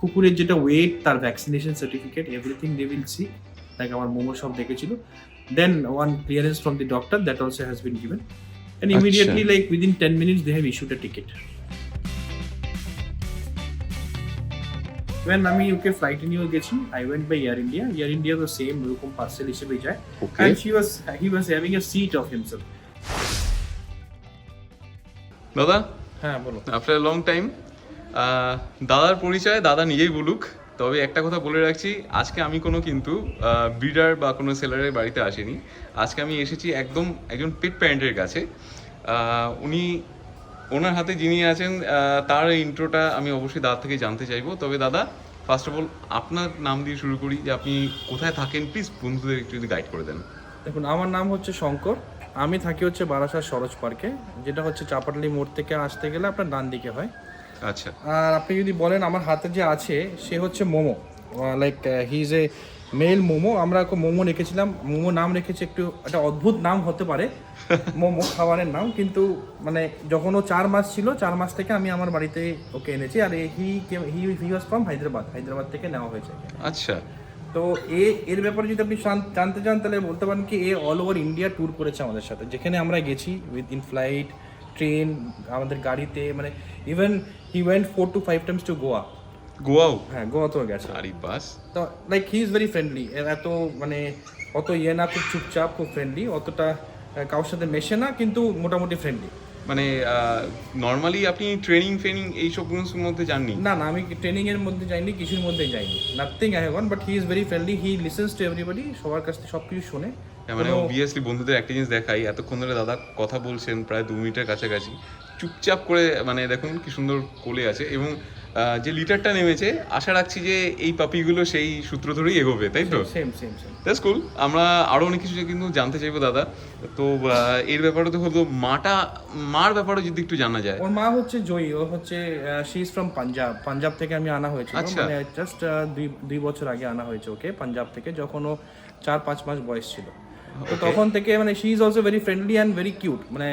কুকুরের যেটা ওয়েট তার vaccination certificate everything they will see like আমার মোমো সব দেখেছিল। Then one clearance from the doctor that also has been given and immediately like within ten minutes they have issued a ticket when আমি ওকে ফ্লাইটে নিয়েও গেছি I went by Air India Air India তো same ওরকম parcel হিসেবেই যায়। And she was he was having a seat of himself দাদা? হ্যাঁ বলো। আফটার লং টাইম দাদার পরিচয় দাদা নিজেই বলুক, তবে একটা কথা বলে রাখছি, আজকে আমি কোনো কিন্তু ব্রিডার বা কোনো সেলারের বাড়িতে আসিনি। আজকে আমি এসেছি একদম একজন পেট প্যারেন্টের কাছে। উনি ওনার হাতে যিনি আছেন তার ইন্ট্রোটা আমি অবশ্যই দাদা থেকে জানতে চাইব। তবে দাদা ফার্স্ট অফ অল আপনার নাম দিয়ে শুরু করি, যে আপনি কোথায় থাকেন প্লিজ বন্ধুদের একটু যদি গাইড করে দেন। দেখুন, আমার নাম হচ্ছে শঙ্কর। আমি থাকি হচ্ছে বারাসাত সরোজ পার্কে, যেটা হচ্ছে চাপাটালি মোড় থেকে আসতে গেলে আপনার ডান দিকে হয়। আচ্ছা। আর আপনি যদি বলেন আমার হাতে যে আছে সে হচ্ছে Momo. Like he is a male Momo. আমরা ওকে মোমো রেখেছিলাম। মোমো নাম রেখেছি একটু একটা অদ্ভুত নাম হতে পারে মোমো খাবারের নাম। কিন্তু মানে যখন ও চার মাস ছিল চার মাস থেকে আমি আমার বাড়িতে ওকে এনেছি। আর he he he was from Hyderabad. Hyderabad থেকে নেওয়া হয়েছে। আচ্ছা। তো এ এর ব্যাপারে যদি আপনি জানতে চান তাহলে বলতে পারেন কি এ অল ওভার ইন্ডিয়া ট্যুর করেছে আমাদের সাথে। যেখানে আমরা গেছি উইথ ইন ফ্লাইট ট্রেন আমাদের গাড়িতে মানে even he went four two five times to Goa গোয়াও হ্যাঁ গোয়াতেও গেছে। আরে বাস। তো like he is very friendly এত মানে অত ইয়ে না খুব চুপচাপ খুব ফ্রেন্ডলি অতটা কারোর সাথে মেশে না কিন্তু মোটামুটি ফ্রেন্ডলি মানে নর্মালি আপনি ট্রেনিং ফ্রেনিং এইসব জিনিসের মধ্যে জাননি না না আমি ট্রেনিং এর মধ্যে যাইনি কিছুর মধ্যে যাইনি। Nothing I have but he is very friendly he listens to everybody সবার কাছ থেকে সব কিছু শোনে মানে অবভিয়াসলি বন্ধুদের একটা জিনিস দেখাই এতক্ষণ ধরে দাদা কথা বলছেন প্রায় দু মিনিটের কাছাকাছি। চুপচাপ করে মানে দেখুন কি সুন্দর কোলে আছে এবং যে লিটারটা নেমেছে আশা রাখছি যে এই পাপিগুলো সেই সূত্র ধরেই এগোবে তাই তো? দ্যাটস কুল আমরা আরও অনেক কিছু কিন্তু জানতে চাইব দাদা। তো এর ব্যাপারে তো হলো মাটা মার ব্যাপারে যদি একটু জানা যায়। ওর মা হচ্ছে জয়ী ও হচ্ছে she is from Punjab Punjab থেকে আমি আনা হয়েছিল। আচ্ছা। মানে জাস্ট দুই দুই বছর আগে আনা হয়েছে ওকে পাঞ্জাব থেকে যখন ও চার পাঁচ মাস বয়স ছিল। তো তখন থেকে মানে she is also very friendly and very cute মানে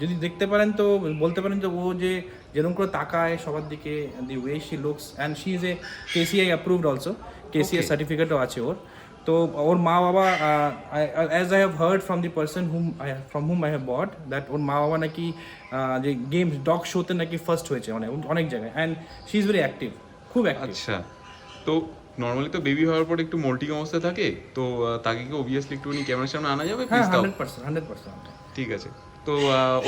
যদি দেখতে পারেন তো বলতে পারেন যে ও যে যেরকম করে তাকায় সবার দিকে the way she looks and she is a KCI approved also KCI সার্টিফিকেটও আছে ওর। তো ওর মা বাবা as I have heard from the person whom I from whom I have bought that ওর মা বাবা নাকি যে গেমস ডগ শোতে নাকি ফার্স্ট হয়েছে মানে অনেক জায়গায়। And she is very active খুব অ্যাক্টিভ আচ্ছা। তো নর্মালি তো বেবি হওয়ার পর একটু মোল্টিং অবস্থা থাকে তো তাকে কি অবভিয়াসলি একটুখানি ক্যামেরার সামনে আনা যাবে প্লিজ দাও। হান্ড্রেড পার্সেন্ট হান্ড্রেড পার্সেন্ট ঠিক আছে। তো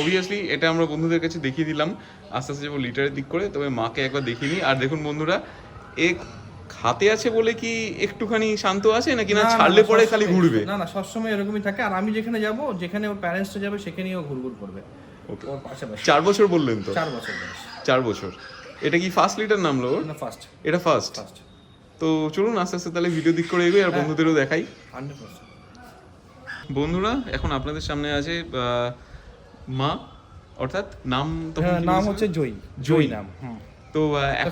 অবভিয়াসলি এটা আমরা বন্ধুদের কাছে দেখিয়ে দিলাম আস্তে আস্তে যাব লিটারের দিক করে তবে মাকে একবার দেখিয়ে নিই আর দেখুন বন্ধুরা এ হাতে আছে বলে কি একটুখানি শান্ত আছে নাকি না ছাড়লে পরে খালি ঘুরবে? না না সবসময় এরকমই থাকে। আর আমি যেখানে যাব যেখানে ওর প্যারেন্টসটা যাবে সেখানেই ও ঘুরঘুর করবে। ওকে ওর পাশাপাশি। চার বছর বললেন তো? চার বছর চার বছর। এটা কি ফার্স্ট লিটার নামলো ওর? না ফার্স্ট এটা ফার্স্ট ফার্স্ট তো চলুন আস্তে আস্তে তাহলে ভিডিও দিক করে এগোই আর বন্ধুদেরও দেখাই। বন্ধুরা এখন আপনাদের সামনে আছে আহ, মা অর্থাৎ নাম হ্যাঁ নাম হচ্ছে জয়ী। জয়ী। জয়ী নাম হুম। তো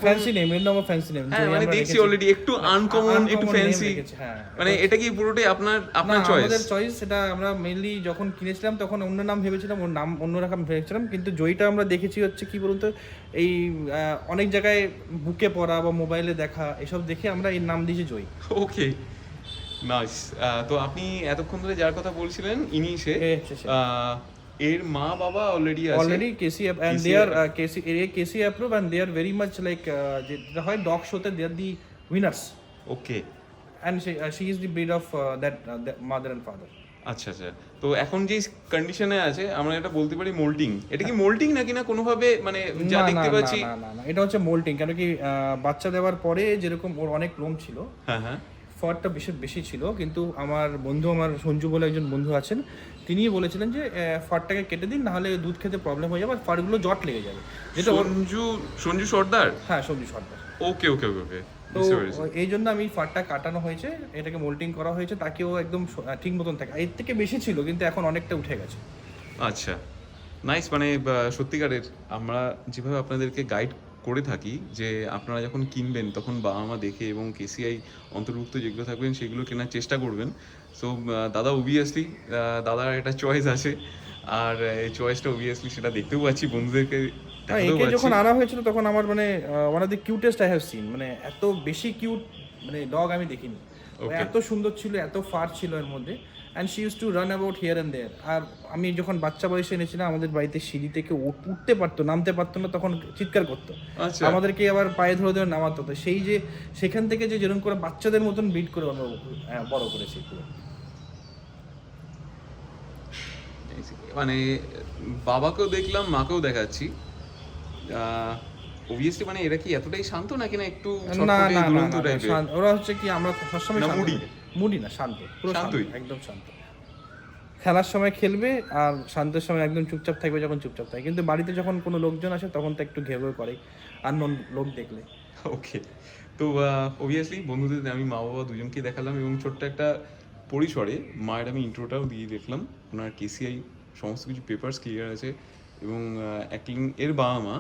ফ্যান্সি নেম এর নামও ফ্যান্সি নেম মানে দেখছি অলরেডি একটু আনকমন একটু ফ্যান্সি হ্যাঁ মানে এটা কি পুরোটাই আপনার আপনার চয়েস আমাদের চয়েস সেটা আমরা মেইনলি যখন কিনেছিলাম তখন অন্য নাম ভেবেছিলাম ওর নাম অন্য রকম ভেবেছিলাম কিন্তু জয়টা আমরা দেখেছি হচ্ছে কি বলুন তো এই অনেক জায়গায় বুকে পড়া বা মোবাইলে দেখা এসব দেখে আমরা এর নাম দিয়েছি জয়ী। ওকে নাইস তো আপনি এতক্ষণ ধরে যার কথা বলছিলেন ইনি সে এর মা বাবা অলরেডি আছে। Already KC and they are KC a KC approve and they are very much like যেটা হয় ডগ শোতে they are the winners okay and she is the breed of that mother and father আচ্ছা আচ্ছা। তো এখন যে কন্ডিশনে আছে আমরা এটা বলতে পারি মোল্টিং এটা কি মোল্টিং নাকি না কোনোভাবে মানে যা দেখতে পাচ্ছি? না না না। এটা হচ্ছে মোল্টিং কেন কি বাচ্চা দেওয়ার পরে যেরকম ওর অনেক লোম ছিল হ্যাঁ হ্যাঁ। ফটটা বেশি বেশি ছিল। কিন্তু আমার বন্ধু আমার সঞ্জু বলে একজন বন্ধু আছেন তিনি বলেছিলেন যে ফাটটাকে কেটে দিন নাহলে দুধ খেতে প্রবলেম হয়ে যাবে আর ফাটগুলো জট লেগে যাবে। যেটা সঞ্জু সঞ্জু সর্দার? হ্যাঁ সবজি সর্দার। ওকে ওকে ওকে ওকে তো এই জন্য আমি ফাটটা কাটানো হয়েছে এটাকে মোল্টিং করা হয়েছে তাকে ও একদম ঠিক মতন থাকে। এর থেকে বেশি ছিল কিন্তু এখন অনেকটা উঠে গেছে। আচ্ছা। নাইস মানে সত্যিকারের আমরা যেভাবে আপনাদেরকে গাইড করে থাকি যে আপনারা যখন কিনবেন তখন বাবা মা দেখে এবং কেসিআই অন্তর্ভুক্ত যেগুলো থাকবেন সেগুলো কেনার চেষ্টা করবেন। সো দাদা অবভিয়াসলি দাদার একটা চয়েস আছে। আর এই চয়েসটা অবভিয়াসলি সেটা দেখতেও পাচ্ছি বন্ধুদেরকে হ্যাঁ, একে যখন আনা হয়েছিল তখন আমার মানে one of the cutest I have seen মানে এত বেশি কিউট মানে ডগ আমি দেখিনি। এত সুন্দর ছিল এত ফার ছিল এর মধ্যে। And she use to run about here and there আর আমি যখন বাচ্চা বয়সে এনেছিলাম আমাদের বাড়িতে সিঁড়ি থেকে উঠ- উঠতে পারতো নামতে পারতো না তখন চিৎকার করতো। আচ্ছা। আমাদেরকে আবার পায়ে ধরে ধরে নামাতো। তো সেই যে সেখান থেকে যে যেরকম করে বাচ্চাদের মতন বিট করে আমরা বড় করেছি। পুরো মানে বাবাকেও দেখলাম মাকেও দেখাচ্ছি। অবভিয়াসলি মানে এরা কি এতটাই শান্ত নাকি না একটু না না ওরা হচ্ছে কি আমরা সবসময় শান্ত moody না শান্ত পুরো শান্তই? একদম শান্ত। খেলার সময় খেলবে আর শান্তের সময় একদম চুপচাপ থাকবে যখন চুপচাপ থাকে। কিন্তু বাড়িতে যখন কোনো লোকজন আসে তখন তো একটু ঘেউ ঘেউ করে আর লোক দেখলে। ওকে তো অবভিয়াসলি বন্ধুদের আমি মা বাবা দুজনকে দেখালাম এবং ছোট্ট একটা পরিসরে মায়ের আমি ইন্ট্রোটাও দিয়ে দেখলাম। ওনার কেসিআই সমস্ত কিছু পেপার্স ক্লিয়ার আছে এবং অ্যাক্টিং এর বাবা মা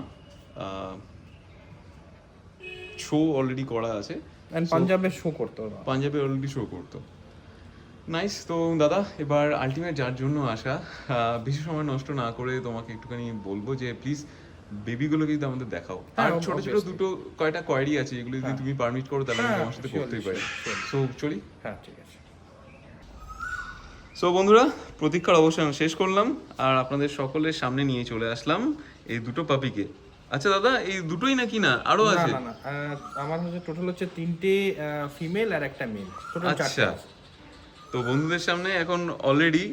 শো অলরেডি করা আছে। অ্যান্ড পাঞ্জাবে শো করতো পাঞ্জাবে অলরেডি শো করতো। নাইস তো দাদা এবার আলটিমেট যার জন্য আসা বেশি সময় নষ্ট না করে তোমাকে একটুখানি বলব যে প্লিজ বেবিগুলোকে যদি আমাদের দেখাও। আর হ্যাঁ, ছোট ছোট দুটো কয়টা কোয়ারি আছে এগুলো যদি তুমি পারমিট করো তাহলে আমি হ্যাঁ, তোমার সাথে করতেই পারি। সো চলি। হ্যাঁ ঠিক আছে। সো বন্ধুরা প্রতীক্ষার অবসান শেষ করলাম আর আপনাদের সকলের সামনে নিয়ে চলে আসলাম এই দুটো পাপিকে আচ্ছা দাদা এই দুটোই নাকি না? আরও আছে? না না আমার হচ্ছে টোটাল হচ্ছে তিনটে ফিমেল আর একটা মেল টোটাল চারটে আচ্ছা আছে। তো বন্ধুদের সামনে এখন অলরেডি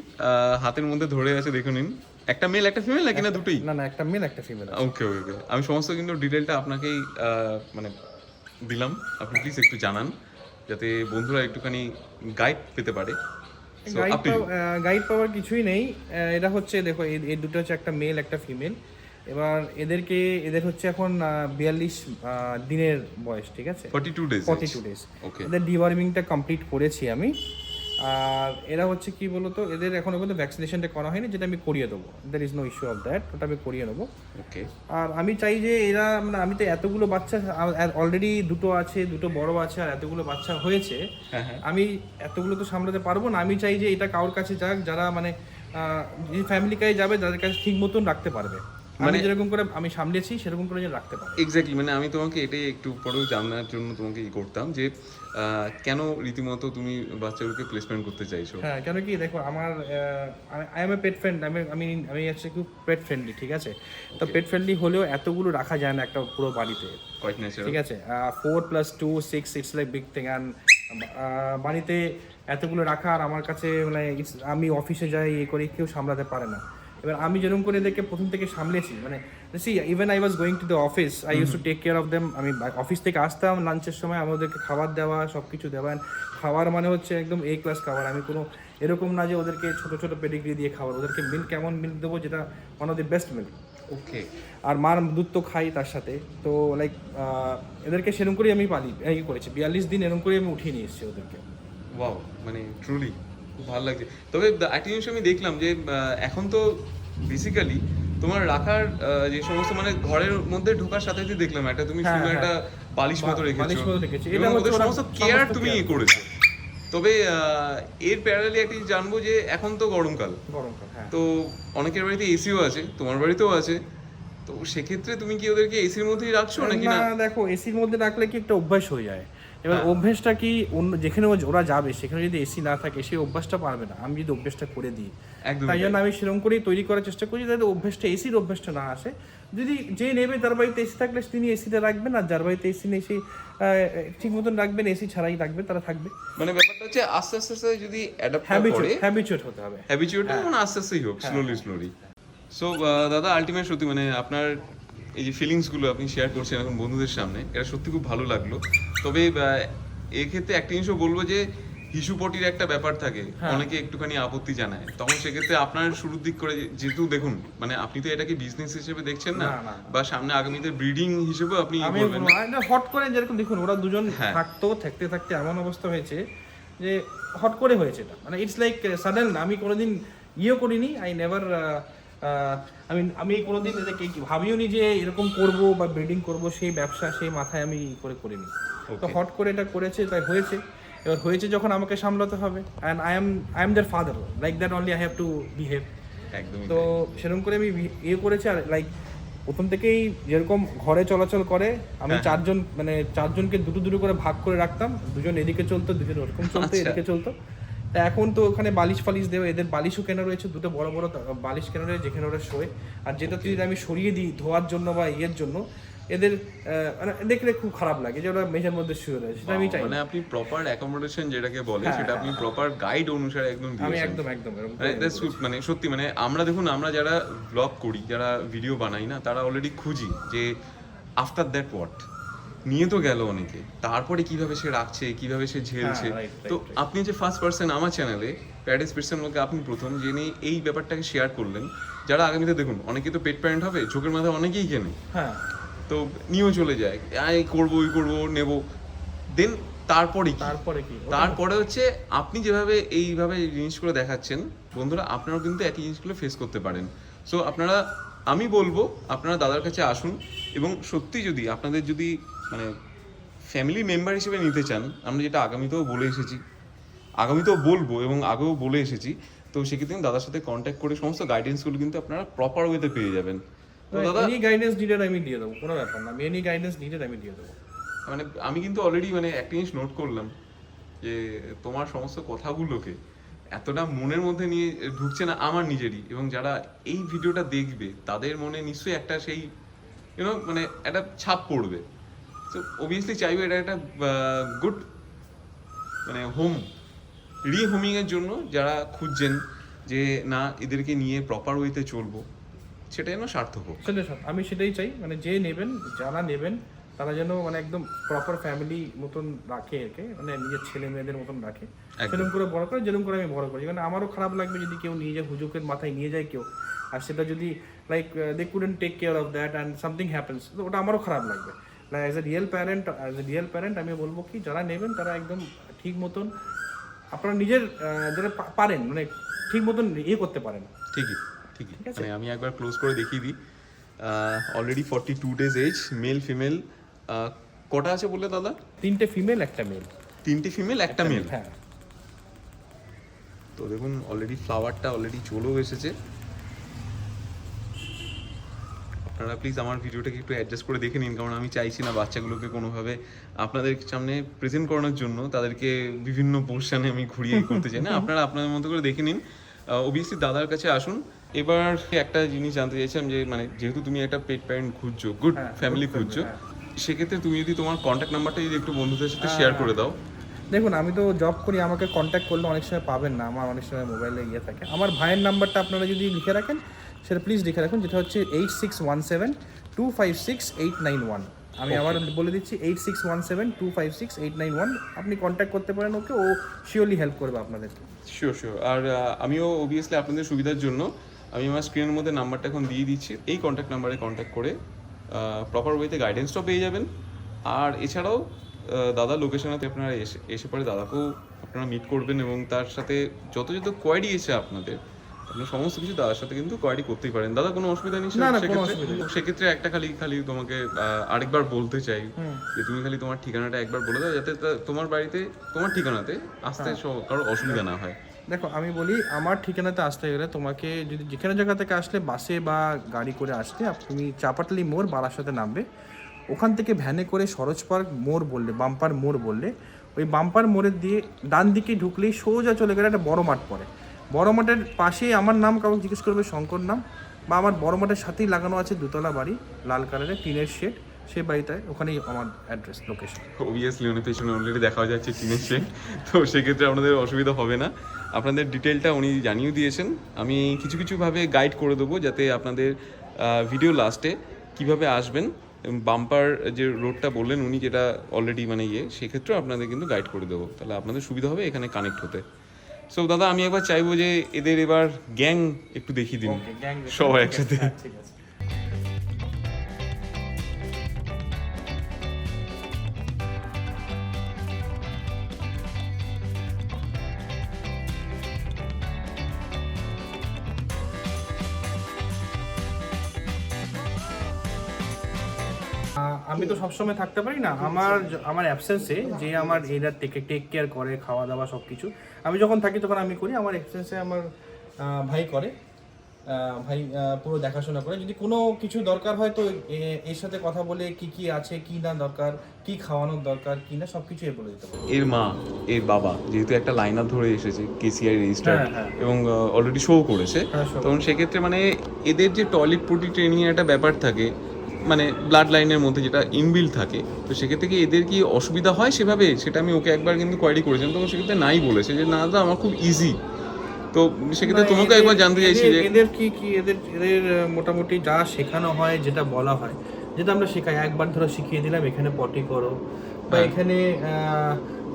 হাতের মধ্যে ধরে আছে দেখুন নিন। একটা মেল একটা ফিমেল নাকি না দুটোই? না না একটা মেল একটা ফিমেল ওকে ওকে ওকে আমি সমস্ত কিন্তু ডিটেলটা আপনাকেই মানে দিলাম। আপনি প্লিজ একটু জানান যাতে বন্ধুরা একটুখানি গাইড পেতে পারে। গাইড পাওয়ার কিছুই নেই। এটা হচ্ছে দেখো এই দুটো হচ্ছে একটা মেল একটা ফিমেল এবার এদেরকে এদের হচ্ছে এখন বিয়াল্লিশ দিনের বয়স ঠিক আছে? 42 days forty two days okay এদের ডিওয়ার্মিংটা কমপ্লিট করেছি আমি। আর এরা হচ্ছে কি বলতো এদের এখনও পর্যন্ত ভ্যাকসিনেশনটা করা হয়নি যেটা আমি করিয়ে দেবো। There is no issue of that ওটা আমি করিয়ে নেব। ওকে আর আমি চাই যে এরা মানে আমি তো এতগুলো বাচ্চা অলরেডি দুটো আছে দুটো বড় আছে আর এতগুলো বাচ্চা হয়েছে। হ্যাঁ হ্যাঁ। আমি এতগুলো তো সামলাতে পারব না আমি চাই যে এটা কারোর কাছে যাক যারা মানে যে ফ্যামিলি কাছে যাবে যাদের কাছে ঠিক মতন রাখতে পারবে। মানে- যেরকম করে আমি সামলেছি সেরকম করে যেন রাখতে এক্স্যাক্টলি মানে আমি তোমাকে এটাই একটু পরেও জানার জন্য তোমাকে ই করতাম যে কেন রীতিমতো তুমি বাচ্চাগুলোকে প্লেসমেন্ট করতে চাইছো? হ্যাঁ কেন কি দেখো আমার I am a pet friend আমি আমি আমি হচ্ছে খুব পেট ফ্রেন্ডলি ঠিক আছে? তো পেট ফ্রেন্ডলি হলেও এতগুলো রাখা যায় না একটা পুরো বাড়িতে। ঠিক আছে? Four plus two six it's like big thing and বাড়িতে এতগুলো রাখা আর আমার কাছে মানে আমি অফিসে যাই এ করি কেউ সামলাতে পারে না। এবার আমি যেরকম করে এদেরকে প্রথম থেকে সামলেছি মানে see even I was going to the office I use to take care of them আমি অফিস থেকে আসতাম লাঞ্চের সময় আমাদেরকে খাবার দেওয়া সব কিছু দেওয়া খাবার মানে হচ্ছে একদম এ ক্লাস খাবার আমি কোনো এরকম না যে ওদেরকে ছোটো ছোটো পেডিগ্রি দিয়ে খাবার ওদেরকে মিল্ক কেমন মিল্ক দেবো যেটা one of the best milk okay আর মার দুধ তো খাই তার সাথে তো লাইক এদেরকে সেরকম করেই আমি পালি এই করেছি বিয়াল্লিশ দিন এরকম করেই আমি উঠিয়ে নিয়ে এসেছি ওদেরকে। ওয়াও মানে ট্রুলি খুব ভালো লাগছে। তবে একটা জিনিস আমি দেখলাম যে এখন তো বেসিক্যালি তোমার রাখার যে সমস্ত মানে ঘরের মধ্যে ঢোকার সাথে সাথে দেখলাম একটা তুমি হ্যাঁ, সুন্দর হ্যাঁ। একটা বালিশ মতো রেখেছো। বালিশ মতো এবং ওদের সমস্ত কেয়ার তুমি করেছ। তবে আহ, এর প্যারালি একটা জিনিস জানব যে এখন তো গরমকাল। গরমকাল হ্যাঁ। তো অনেকের বাড়িতে এসিও আছে তোমার বাড়িতেও আছে। তো সেক্ষেত্রে তুমি কি ওদেরকে এসির মধ্যেই রাখছো নাকি না? দেখো এসির মধ্যে রাখলে কি একটা অভ্যাস হয়ে যায়? এবার হ্যাঁ। অভ্যেসটা কি অন্য যেখানে ও- ওরা যাবে সেখানে যদি এসি না থাকে সেই অভ্যাসটা পারবে না। আমি যদি অভ্যেসটা করে দিই। তাই জন্য আমি সেরকম করেই তৈরি করার চেষ্টা করি যাতে অভ্যেসটা এসির অভ্যেসটা না আসে। যদি যে নেবে তার বাড়িতে এসি থাকলে তিনি এসিতে রাখবেন আর যার বাড়িতে এসি নেই সেই ঠিক মতন রাখবেন এসি ছাড়াই রাখবেন তারা থাকবে। মানে ব্যাপারটা হচ্ছে আস্তে আস্তে আস্তে যদি অ্যাডাপ্ট করে হ্যাবিচুয়েট হতে হবে। হ্যাবিচুয়েট হ্যাঁ। মানে আস্তে আস্তেই হোক স্লোলি স্লোলি সো দাদা আলটিমেট সত্যি মানে আপনার এই যে ফিলিংসগুলো আপনি শেয়ার করছেন এখন বন্ধুদের সামনে এটা সত্যি খুব ভালো লাগল। তবে এই ক্ষেত্রে একটা জিনিসও বলব যে হিসুপটির একটা ব্যাপার থাকে হ্যাঁ। অনেকে একটুখানি আপত্তি জানায় তখন সেক্ষেত্রে আপনার শুরুর দিক করে যেহেতু দেখুন মানে আপনি তো এটাকে বিজনেস হিসেবে দেখছেন না। বা সামনে আগামীতে ব্রিডিং হিসেবে আপনি। হট করে যেরকম দেখুন ওরা দুজন হ্যাঁ। থাকতো থাকতে থাকতে এমন অবস্থা হয়েছে যে হট করে হয়েছে এটা মানে ইটস লাইক সাডেন আমি কোনোদিন ইয়ে করিনি আই নেভার আমি আমি কোনোদিন ভাবিও নি যে এরকম করব বা ব্রিডিং করব সেই ব্যবসা সেই মাথায় আমি করে করিনি তো হট করে এটা করেছে তাই হয়েছে। এবার হয়েছে যখন আমাকে সামলাতে হবে and I am I am their father like that only I have to behave তো সেরকম করে আমি ইয়ে করেছি আর লাইক প্রথম থেকেই যেরকম ঘরে চলাচল করে আমি হ্যাঁ। চারজন মানে চারজনকে দুটো দুটো করে ভাগ করে রাখতাম দুজন এদিকে চলতো দুজন ওরকম চলতো আচ্ছা। এদিকে চলতো। তা এখন তো ওখানে বালিশ ফালিশ দেবে এদের বালিশও কেনা রয়েছে দুটো বড় বড় বালিশ কেনা রয়েছে যেখানে ওরা শোয়। আর যেটা যদি আমি সরিয়ে দিই ধোয়ার জন্য বা ইয়ের জন্য এদের মানে দেখলে খুব খারাপ লাগে যে ওরা মেঝের মধ্যে শুয়ে রয়েছে সেটা আমি চাই। মানে আপনি প্রপার অ্যাকোমোডেশন যেটাকে বলে হ্যাঁ, সেটা আপনি প্রপার গাইড অনুসারে একদম আমি একদম একদম মানে মানে সত্যি মানে আমরা দেখুন আমরা যারা ব্লগ করি যারা ভিডিও বানাই না তারা অলরেডি খুঁজি যে আফটার দ্যাট হোয়াট নিয়ে তো গেল অনেকে। তারপরে কীভাবে সে রাখছে কীভাবে সে ঝেলছে? হ্যাঁ, তো আপনি যে ফার্স্ট পার্সন আমার চ্যানেলে প্যারিস পার্সন বলতে আপনি প্রথম যিনি এই ব্যাপারটাকে শেয়ার করলেন যারা আগামীতে দেখুন অনেকে তো পেট প্যারেন্ট হবে চোখের মাথায় অনেকেই কেনে। হ্যাঁ। তো নিয়েও চলে যায়। এই করব ওই করব নেব। দেন তারপরে তারপরে কি? তারপরে হচ্ছে আপনি যেভাবে এইভাবে জিনিসগুলো দেখাচ্ছেন বন্ধুরা আপনারাও কিন্তু একই জিনিসগুলো ফেস করতে পারেন। সো আপনারা আমি বলব আপনারা দাদার কাছে আসুন এবং সত্যি যদি আপনাদের যদি মানে ফ্যামিলি মেম্বার হিসেবে নিতে চান আমরা যেটা আগামীতেও বলে এসেছি আগামীতেও বলব এবং আগেও বলে এসেছি তো সেক্ষেত্রে দাদার সাথে কন্ট্যাক্ট করে সমস্ত গাইডেন্সগুলো কিন্তু আপনারা প্রপার ওয়েতে পেয়ে যাবেন। তো দাদা এনি গাইডেন্স নিডেড আমি দিয়ে দেবো কোনো ব্যাপার না। এনি গাইডেন্স নিডেড আমি দিয়ে দেবো। মানে আমি কিন্তু অলরেডি মানে একটা জিনিস নোট করলাম যে তোমার সমস্ত কথাগুলোকে এতটা মনের মধ্যে নিয়ে ঢুকছে না আমার নিজেরই এবং যারা এই ভিডিওটা দেখবে তাদের মনে নিশ্চয়ই একটা সেই ইউনো মানে একটা ছাপ পড়বে। তো অবভিয়াসলি চাইবে এটা একটা গুড মানে হোম রিহোমিং এর জন্য যারা খুঁজছেন যে না এদেরকে নিয়ে প্রপার ওয়েতে চলবো। সেটা যেন সার্থক সব। আমি সেটাই চাই মানে যে নেবেন যারা নেবেন তারা যেন মানে একদম প্রপার ফ্যামিলি মতন রাখে একে মানে নিজের ছেলে মেয়েদের মতন রাখে। সেরকম করে বড় করে যেরকম করে আমি বড় করি। মানে আমারও খারাপ লাগবে যদি কেউ নিয়ে যায় হুজুকের মাথায় নিয়ে যায় কেউ। আর সেটা যদি like they couldn't take care of that and something happens তো ওটা আমারও খারাপ লাগবে। As a real parent as a real parent আমি বলব কি যারা নেবেন তারা একদম ঠিক মতন আপনারা নিজের আহ, যারা পারেন মানে ঠিক মতন ইয়ে করতে পারেন। ঠিকই। আছে? মানে আমি একবার ক্লোজ করে দেখিয়ে দিই। Already forty two days age male female কটা আছে বললে দাদা? তিনটে ফিমেল একটা মেল তিনটে ফিমেল একটা মেল হ্যাঁ। তো দেখুন অলরেডি ফ্লাওয়ারটা অলরেডি চলেও এসেছে। আপনারা প্লিজ আমার ভিডিওটাকে একটু অ্যাডজাস্ট করে দেখে নিন কারণ আমি চাইছি না বাচ্চাগুলোকে কোনোভাবে আপনাদের সামনে প্রেজেন্ট করানোর জন্য তাদেরকে বিভিন্ন পোর্শনে আমি ঘুরিয়ে করতে চাই। না আপনারা আপনাদের মতো করে দেখে নিন। অবভিয়াসলি দাদার কাছে আসুন। এবার একটা জিনিস জানতে চাইছিলাম যে মানে যেহেতু তুমি একটা পেট প্যারেন্ট খুঁজছো গুড হ্যাঁ, ফ্যামিলি খুঁজছো সেক্ষেত্রে তুমি যদি তোমার কন্ট্যাক্ট নাম্বারটা যদি একটু বন্ধুদের সাথে শেয়ার করে দাও। দেখুন আমি তো জব করি আমাকে কন্ট্যাক্ট করলে অনেক সময় পাবেন না আমার অনেক সময় মোবাইলে ইয়ে থাকে। আমার ভাইয়ের নাম্বারটা আপনারা যদি লিখে রাখেন সেটা প্লিজ লিখে রাখুন যেটা হচ্ছে eight six one seven two five six eight nine one আমি আবার বলে দিচ্ছি eight six one seven two five six eight nine one আপনি কন্ট্যাক্ট করতে পারেন ওকে ও শিওরলি হেল্প করবে আপনাদেরকে। শিওর শিওর আর আমিও অবভিয়াসলি আপনাদের সুবিধার জন্য আমি আমার স্ক্রিনের মধ্যে নাম্বারটা এখন দিয়ে দিচ্ছি। এই কন্ট্যাক্ট নাম্বারে কন্ট্যাক্ট করে প্রপার ওয়েতে গাইডেন্সটাও পেয়ে যাবেন। আর এছাড়াও দাদা লোকেশনেতে আপনারা এসে এসে পরে দাদাকেও আপনারা মিট করবেন এবং তার সাথে যত যত কোয়ারি এসে আপনাদের আপনার সমস্ত কিছু দাদার সাথে কিন্তু কোয়ারি করতেই পারেন। দাদা কোনো অসুবিধা নেই? সেক্ষেত্রে একটা খালি খালি তোমাকে আরেকবার বলতে চাই যে তুমি খালি তোমার ঠিকানাটা একবার বলে দাও যাতে তোমার বাড়িতে তোমার ঠিকানাতে আসতে স- কারও অসুবিধা না হয়। দেখো, আমি বলি, আমার ঠিকানাতে আসতে গেলে তোমাকে যদি যেখানে জায়গা থেকে আসলে বাসে বা গাড়ি করে আসলে তুমি চাপাটলি মোড়, বারাসাতে নামবে। ওখান থেকে ভ্যানে করে সরোজ পার্ক মোড় বললে, বাম্পার মোড় বললে, ওই বাম্পার মোড়ের দিয়ে ডান দিকে ঢুকলেই সোজা চলে গেলে একটা বড় মাঠ পড়ে। বড় মাঠের পাশেই আমার নাম, কাউকে জিজ্ঞেস করবে শঙ্কর নাম, বা আমার বড় মাঠের সাথেই লাগানো আছে দুতলা বাড়ি, লাল কালারের, টিনের শেড। সে বাড়িটায় ওখানেই আমার অ্যাড্রেস লোকেশন অবভিয়াসলি উনি পেছনে অলরেডি দেখা যাচ্ছে চিনের শেড, তো সেক্ষেত্রে আপনাদের অসুবিধা হবে না। আপনাদের ডিটেলটা উনি জানিয়ে দিয়েছেন। আমি কিছু কিছুভাবে গাইড করে দেবো যাতে আপনাদের ভিডিও লাস্টে কীভাবে আসবেন বাম্পার যে রোডটা বললেন উনি যেটা অলরেডি মানে ইয়ে সেক্ষেত্রেও আপনাদের কিন্তু গাইড করে দেবো। তাহলে আপনাদের সুবিধা হবে এখানে কানেক্ট হতে। সো দাদা আমি একবার চাইব যে এদের এবার গ্যাং একটু দেখিয়ে দিন। সবাই একসাথে। আমি তো সবসময় থাকতে পারি না। আমার আমার অ্যাবসেন্সে যে আমার এরা টেক টেক কেয়ার করে খাওয়া দাওয়া সব কিছু আমি যখন থাকি তখন আমি করি। আমার অ্যাবসেন্সে আমার ভাই করে ভাই পুরো দেখাশোনা করে। যদি কোনো কিছু দরকার হয় তো এর সাথে কথা বলে কি কি আছে কি না দরকার কি খাওয়ানোর দরকার কি না সব কিছু এ বলে দিতে পারে এর মা এর বাবা যেহেতু একটা লাইন আপ ধরে এসেছে কেসিআই রেজিস্টার হ্যাঁ, হ্যাঁ। এবং অলরেডি শো করেছে। হ্যাঁ, তখন সেক্ষেত্রে মানে এদের যে টয়লেট পটি ট্রেনিং একটা ব্যাপার থাকে মানে ব্লাড লাইনের মধ্যে যেটা ইনবিল থাকে তো সেক্ষেত্রে কি এদের কি অসুবিধা হয় সেভাবে সেটা আমি ওকে একবার কিন্তু কোয়ারি করেছিলাম তখন সেক্ষেত্রে নাই বলেছে যে না দাদা আমার খুব ইজি তো সেক্ষেত্রে তোমাকে একবার জানতে চাইছি যে এদের কি কি এদের এদের মোটামুটি যা শেখানো হয় যেটা বলা হয় যেটা আমরা শেখাই একবার ধরো শিখিয়ে দিলাম এখানে পটি করো বা হ্যাঁ। এখানে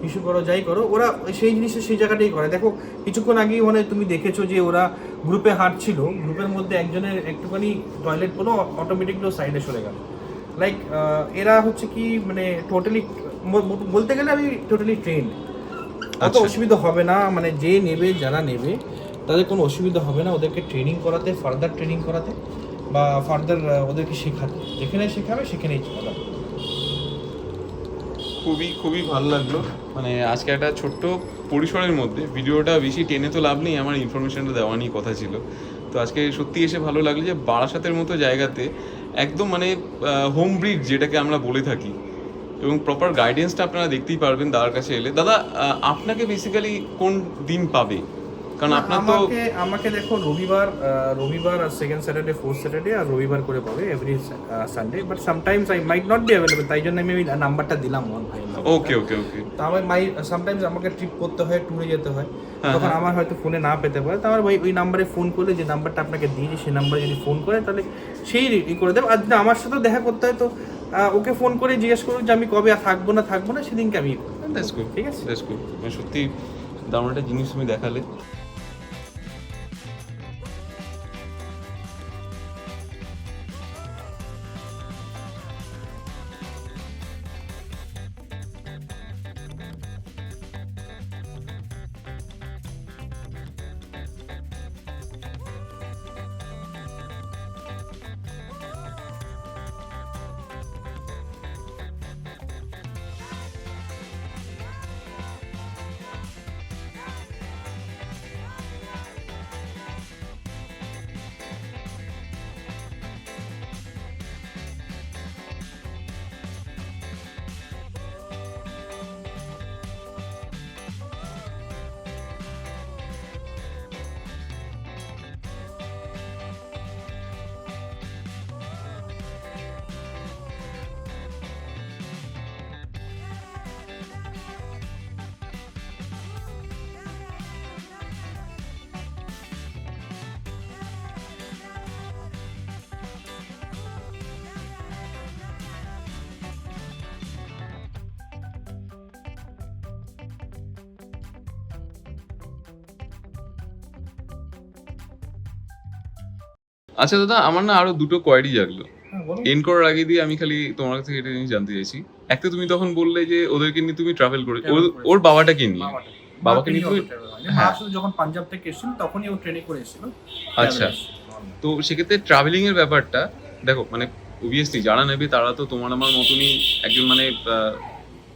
ইস্যু করো যাই করো ওরা সেই জিনিসটা সেই জায়গাটাই করে। দেখো কিছুক্ষণ আগেই মানে তুমি দেখেছ যে ওরা গ্রুপে হাঁটছিল গ্রুপের মধ্যে একজনের একটুখানি টয়লেট কোনো অটোমেটিকলি সাইডে সরে গেল। লাইক এরা হচ্ছে কি মানে টোটালি বলতে গেলে আমি টোটালি ট্রেন অত। অসুবিধা হবে না মানে যে নেবে যারা নেবে তাদের কোনো অসুবিধা হবে না ওদেরকে ট্রেনিং করাতে ফার্দার ট্রেনিং করাতে বা ফার্দার ওদেরকে শেখাতে। যেখানে শেখাবে সেখানেই চালাবে খুবই খুবই ভালো লাগল। মানে আজকে একটা ছোট্ট পরিসরের মধ্যে ভিডিওটা বেশি টেনে তো লাভ নেই, আমার ইনফরমেশনটা দেওয়া নিয়ে কথা ছিল। তো আজকে সত্যি এসে ভালো লাগল যে বারাসাতের মতো জায়গাতে একদম মানে হোম ব্রিড যেটাকে আমরা বলে থাকি। এবং প্রপার গাইডেন্সটা আপনারা দেখতেই পারবেন দাদার কাছে এলে। দাদা আপনাকে বেসিক্যালি কোন দিন পাবে? কারণ আপনার তো আমাকে দেখো রবিবার রবিবার আর সেকেন্ড স্যাটারডে ফোর্থ স্যাটারডে আর রবিবার করে পাবে every Sunday but sometimes I might not be available তাই জন্য আমি নাম্বারটা দিলাম আমার ভাই ওকে ওকে ওকে তো আমার মাই সামটাইমস আমাকে ট্রিপ করতে হয় ট্যুরে যেতে হয় হ্যাঁ, তখন আমার হয়তো ফোনে না পেতে পারে তো আমার ভাই ওই নাম্বারে ফোন করলে যে নাম্বারটা আপনাকে দিয়েছি সেই নাম্বারে যদি ফোন করে তাহলে সেই করে দেবে। আর যদি আমার সাথেও দেখা করতে হয় তো ওকে ফোন করে জিজ্ঞেস করুক যে আমি কবে আর থাকব না থাকব না সেদিনকে আমি ঠিক আছে? মানে সত্যি দারুণ একটা জিনিস তুমি দেখালে। আচ্ছা দাদা আমার না আরও দুটো কোয়ারি জাগলো হ্যাঁ বলুন এন্ড করার আগে দিয়ে আমি খালি তোমার কাছে এটা জিনিস জানতে চাইছি একটা তুমি তখন বললে যে ওদেরকে নিয়ে তুমি ট্রাভেল করে ওর- বাবাটাকে নিয়ে। বাবাকে নিয়ে তুমি- হ্যাঁ। যখন পাঞ্জাব থেকে এসেছিল তখনই ও ট্রেনে করে এসেছিল আচ্ছা। তো সেক্ষেত্রে ট্রাভেলিং এর ব্যাপারটা দেখো মানে অবভিয়াসলি যারা নেবে তারা তো তোমার আমার মতনই একজন মানে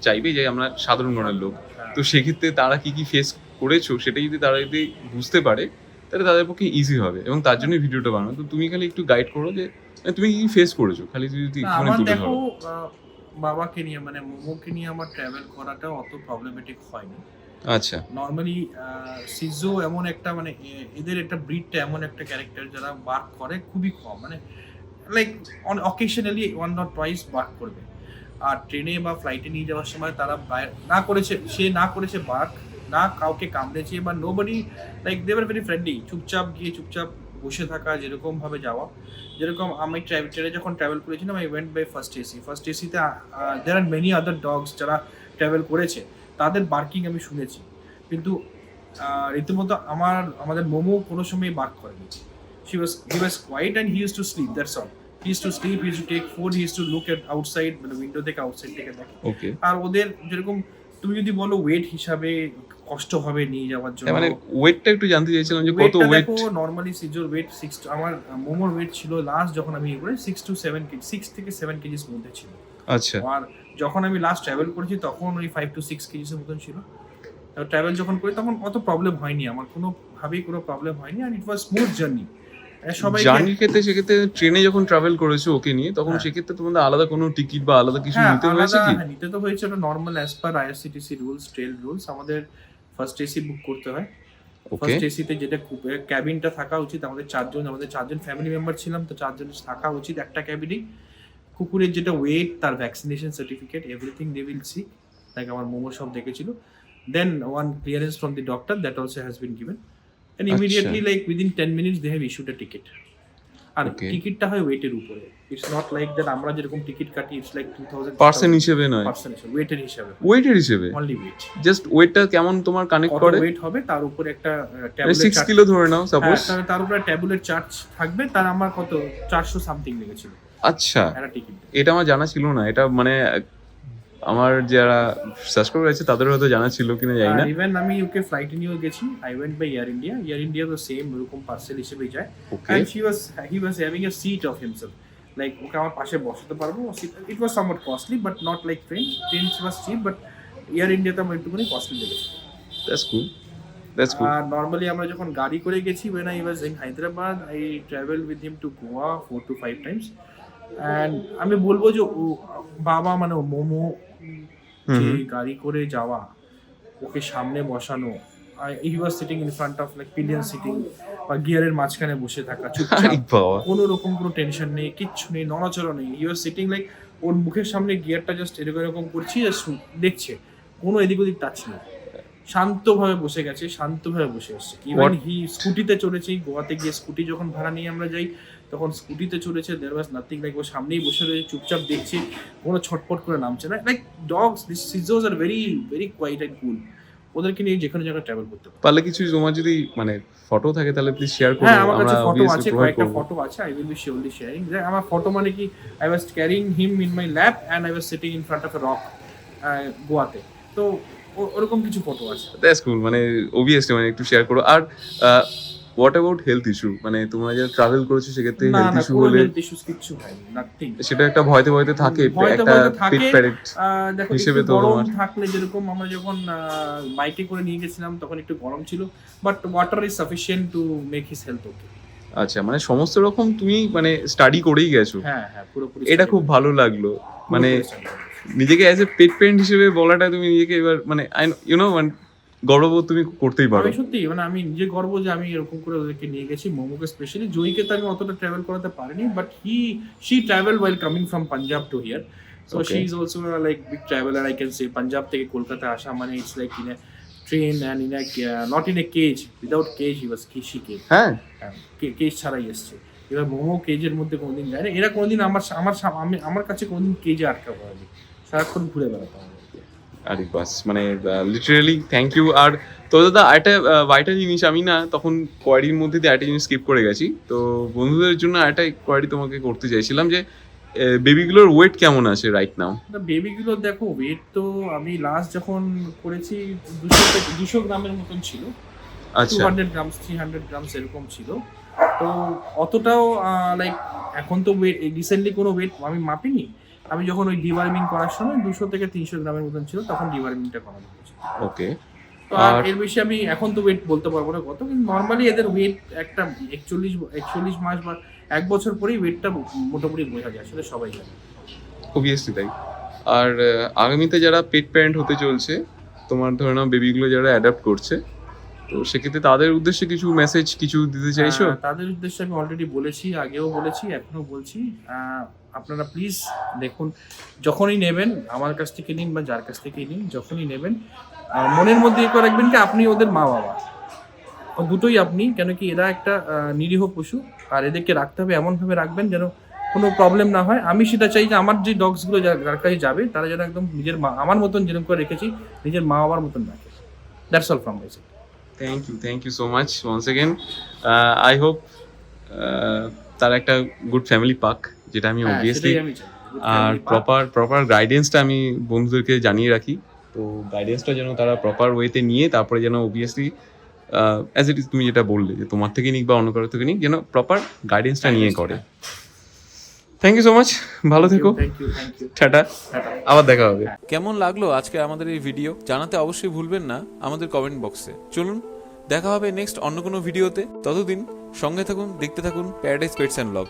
চাইবে যে আমরা সাধারণ মনের লোক হ্যাঁ। তো সেক্ষেত্রে তারা কি কি ফেস করেছ সেটা যদি তারা যদি বুঝতে পারে তাহলে তাদের পক্ষে ইজি হবে এবং তার জন্যই ভিডিওটা বানানো। তো তুমি খালি একটু গাইড করো যে মানে তুমি কি ফেস করেছ? খালি যদি না, একটুখানি তুলে দেখো ধরো। বাবাকে নিয়ে মানে মোমোকে নিয়ে আমার ট্রাভেল করাটা অত প্রবলেমেটিক হয়নি। আচ্ছা। নর্মালি সিজো এমন একটা মানে এদের একটা ব্রিডটা এমন একটা ক্যারেক্টার যারা বার্ক করে খুবই কম। মানে like on occasionally one not twice bark করবে। আর ট্রেনে বা ফ্লাইটে নিয়ে যাওয়ার সময় তারা না করেছে সে না করেছে বার্ক না কাউকে কামড়েছে বা nobody like they're very friendly চুপচাপ গিয়ে চুপচাপ বসে থাকা যেরকম ভাবে যাওয়া। যেরকম আমি ট্রাভেল ট্রেনে যখন ট্রাভেল করেছিলাম I went by first AC first এসিতে there are many other dogs যারা ট্রাভেল করেছে তাদের বার্কিং আমি শুনেছি। কিন্তু রীতিমতো আমার আমাদের মোমো কোনো সময় বার্ক করেনি। She was he was quiet and he used to sleep that's all. He used to sleep he used to take food he used to look at outside মানে উইন্ডো থেকে আউটসাইড থেকে দেখে। ওকে আর ওদের যেরকম তুমি যদি বলো ওয়েট হিসাবে কষ্ট হবে নিয়ে যাওয়ার জন্য মানে ওয়েটটা একটু জানতে চাইছিলাম যে কত ওয়েট দেখো নর্মালি সিজোর ওয়েট সিক্স আমার মোমোর ওয়েট ছিল লাস্ট যখন আমি করি six two seven KG six থেকে সেভেন কেজিস মধ্যে ছিল। আচ্ছা। আর যখন আমি লাস্ট ট্রাভেল করেছি তখন ওই ফাইভ টু সিক্স কেজিসের মতন ছিল। ট্রাভেল যখন করি তখন অত প্রবলেম হয়নি আমার। কোনো ভাবেই কোনো প্রবলেম হয়নি আর ইট ওয়াজ স্মুথ জার্নি সবাই জার্নির ক্ষেত্রে সেক্ষেত্রে ট্রেনে যখন ট্রাভেল করেছ ওকে নিয়ে তখন হ্যাঁ। সেক্ষেত্রে তোমাদের আলাদা কোনো টিকিট বা আলাদা কিছু হ্যাঁ নিতে হয়েছে কি? হ্যাঁ, নিতে তো হয়েছে ওটা normal as per IRCTC rules train rules আমাদের ফার্স্ট এসি বুক করতে হয়। ফার্স্ট এসিতে যেটা ক্যাবিনটা থাকা উচিত আমাদের চারজন আমাদের চারজন ফ্যামিলি মেম্বার ছিলাম তো চারজন থাকা উচিত একটা ক্যাবিনেই কুকুরের যেটা ওয়েট তার vaccination certificate everything they will see like আমার মোমো সব দেখেছিল। Then one clearance from the doctor that also has been given আচ্ছা। Immediately like within ten minutes they have issued ticket আর টিকিটটা হয় ওয়েটের উপরে। ইটস নট লাইক দ্যাট আমরা যেরকম টিকিট কাটি it's like two thousand person হিসেবে নয়। পার্সেন্ট হিসেবে ওয়েটের হিসাবে। ওয়েটের হিসেবে? অনলি ওয়েট জাস্ট ওয়েটটা কেমন তোমার কানেক্ট করে? ওয়েট হবে তার উপরে একটা ট্যাবলেট 6 কিলো ধরে নাও সাপোজ হ্যাঁ, তার উপরে ট্যাবলেট চার্জ থাকবে তার আমার কত? চারশো সামথিং লেগেছিল। আচ্ছা। এটা আমার জানা ছিল না এটা মানে আমার যারা সাবস্ক্রাইবার আছে তাদের হয়তো জানা ছিল কিনা জানি না। ইভেন আমি ওকে ফ্লাইটে নিয়েও গেছি। I went by Air India Air India তো সেম এরকম পার্সেল হিসেবেই যায়। And she was he was having a seat of himself like ওকে আমার পাশে বসাতে পারব। It was somewhat costly but not like train train was cheap but Air ইন্ডিয়াতে আমার একটুখানি কস্টলি লেগেছে। দ্যাটস কুল দ্যাটস কুল আর নর্মালি আমরা যখন গাড়ি করে গেছি when I was in Hyderabad I travel with him to Goa four two five times and আমি বলব যে বাবা মানে মোমো যে গাড়ি করে যাওয়া ওকে সামনে বসানো he was sitting in front of like pillion sitting বা গিয়ারের মাঝখানে বসে থাকা চুপচাপ কোনো রকম কোনো টেনশন নেই কিচ্ছু নেই নড়াচড়া নেই হি ওয়াজ সিটিং লাইক ওর মুখের সামনে গিয়ারটা জাস্ট এরকম এরকম করছি দেখছে কোনো এদিক ওদিক টাচ নেই। শান্তভাবে বসে গেছে শান্তভাবে বসে আসছে ইভেন হি স্কুটিতে চড়েছে গোয়াতে গিয়ে স্কুটি যখন ভাড়া নিয়ে আমরা যাই তখন স্কুটিতে চড়েছে দের ওয়াজ নাথিং লাইক ও সামনেই বসে রয়েছে চুপচাপ দেখছে কোনো ছটপট করে নামছে না। Like dogs this সিজোস are very very quiet and cool ওদেরকে নিয়ে যেখানে জায়গায় ট্রাভেল করতে পারে। পারলে কিছু তোমার যদি মানে ফটো থাকে তাহলে প্লিজ শেয়ার করো হ্যাঁ আমার কাছে ফটো আছে কয়েকটা ফটো আছে I will be surely sharing আমার ফটো মানে কি I was carrying him in my lap and I was sitting in front of a rock গোয়াতে। তো ওরকম কিছু ফটো আছে? দ্যাটস কুল মানে অবভিয়াসলি মানে একটু শেয়ার করো। আর হোয়াট অ্যাবাউট হেলথ ইস্যু মানে তোমরা যারা ট্রাভেল করেছ সেক্ষেত্রে হেলথ ইস্যু হলে হেলথ ইস্যুস কিচ্ছু হয়নি নাথিং সেটা একটা ভয়তে ভয়তে থাকে একটা ভয়তে প্যারেট দেখো হিসেবে তো গরম থাকলে যেরকম আমরা যখন বাইকে করে নিয়ে গেছিলাম তখন একটু গরম ছিল but water is sufficient to make his health okay আচ্ছা মানে সমস্ত রকম তুমি মানে স্টাডি করেই গেছো। হ্যাঁ হ্যাঁ পুরোপুরি এটা খুব ভালো লাগল। মানে। নিজেকে অ্যাজ এ পেট পেন্ট হিসেবে বলাটা তুমি নিজেকে এবার মানে আই ইউ নো মানে গর্ববোধ তুমি করতেই পারো। আমি সত্যি মানে আমি নিজে গর্ব যে আমি এরকম করে ওদেরকে নিয়ে গেছি মোমোকে স্পেশালি জয়ীকে তো আমি অতটা ট্রাভেল করাতে পারিনি but he she travel while coming from Punjab to here so. She is also like big traveller I can say Punjab থেকে কলকাতা আসা মানে it's like in train and in a not in a cage without cage he was Kishi cage হ্যাঁ। Cage ছাড়াই এসছে। এবার মোমো কেজের মধ্যে কোনোদিন যায় না। এরা কোনোদিন আমার আমার আমি আমার কাছে কোনোদিন কেজে আটকা পড়েনি। সারাক্ষণ ঘুরে বেড়াতে হবে। আরে বাস মানে লিটারেলি থ্যাংক ইউ আর তো দাদা একটা ভাইটাল জিনিস আমি না তখন কোয়ারির মধ্যে দিয়ে একটা জিনিস স্কিপ করে গেছি। তো বন্ধুদের জন্য একটা কোয়ারি তোমাকে করতে চাইছিলাম যে বেবিগুলোর ওয়েট কেমন আছে রাইট নাও না বেবিগুলো দেখো ওয়েট তো আমি লাস্ট যখন করেছি দুশো দুশো গ্রামের মতন ছিল। আচ্ছা। Hundred grams three hundred grams এরকম ছিল। তো অতটাও লাইক এখন তো ওয়েট রিসেন্টলি কোনো ওয়েট আমি মাপিনি। আমি যখন ওই ডিওয়ার্মিং করার সময় দুশো থেকে তিনশো গ্রামের মতন ছিল তখন ডিওয়ার্মিংটা করানো হয়েছে। ওকে তো আর এর বেশি আমি এখন তো ওয়েট বলতে পারব না কত কিন্তু নর্মালি এদের ওয়েট একটা একচল্লিশ একচল্লিশ মাস বা এক বছর পরেই ওয়েটটা মোটামুটি বোঝা যায় আসলে সবাই জানে। অবভিয়াসলি তাই। আর আগামীতে যারা পেট প্যারেন্ট হতে চলছে তোমার ধরে নাও বেবিগুলো যারা অ্যাডাপ্ট করছে তো সেক্ষেত্রে তাদের উদ্দেশ্যে কিছু মেসেজ কিছু দিতে চাইছো? আহ, তাদের উদ্দেশ্যে আমি অলরেডি বলেছি আগেও বলেছি এখনও বলছি। আপনারা প্লিজ দেখুন, যখনই নেবেন, আমার কাছ থেকে নিন বা যার কাছ থেকে নিন, যখনই নেবেন মনের মধ্যে এ করে রাখবেন কি, আপনি ওদের মা বাবা। দুটোই আপনি, কেন কি এরা একটা নিরীহ পশু, আর এদেরকে রাখতে হবে, এমনভাবে রাখবেন যেন কোনো প্রবলেম না হয়। আমি সেটা চাই যে আমার যে ডগসগুলো যার কাছে যাবে, তারা যেন একদম নিজের মা আমার মতন যেরকম করে রেখেছি, নিজের মা বাবার মতন রাখে। That's all from my thank you thank you so much once again I hope তার একটা গুড ফ্যামিলি পাক। যেটা আমি হ্যাঁ, অবভিয়াসলি চাই। আর প্রপার প্রপার গাইডেন্সটা আমি বন্ধুদেরকে জানিয়ে রাখি। তো গাইডেন্সটা যেন তারা প্রপার ওয়েতে নিয়ে তারপরে যেন অবভিয়াসলি অ্যাজ ইট ইজ তুমি যেটা বললে যে তোমার থেকে নিক বা অন্য কারোর থেকে নিক যেন প্রপার গাইডেন্সটা নিয়ে করে। থ্যাংক ইউ সো মাচ ভালো থেকো। টাটা। আবার দেখা হবে। কেমন লাগল আজকে আমাদের এই ভিডিও জানাতে অবশ্যই ভুলবেন না আমাদের কমেন্ট বক্সে চলুন দেখা হবে নেক্সট অন্য কোনো ভিডিওতে ততদিন সঙ্গে থাকুন দেখতে থাকুন প্যারাডাইস পেটস অ্যান্ড ব্লগ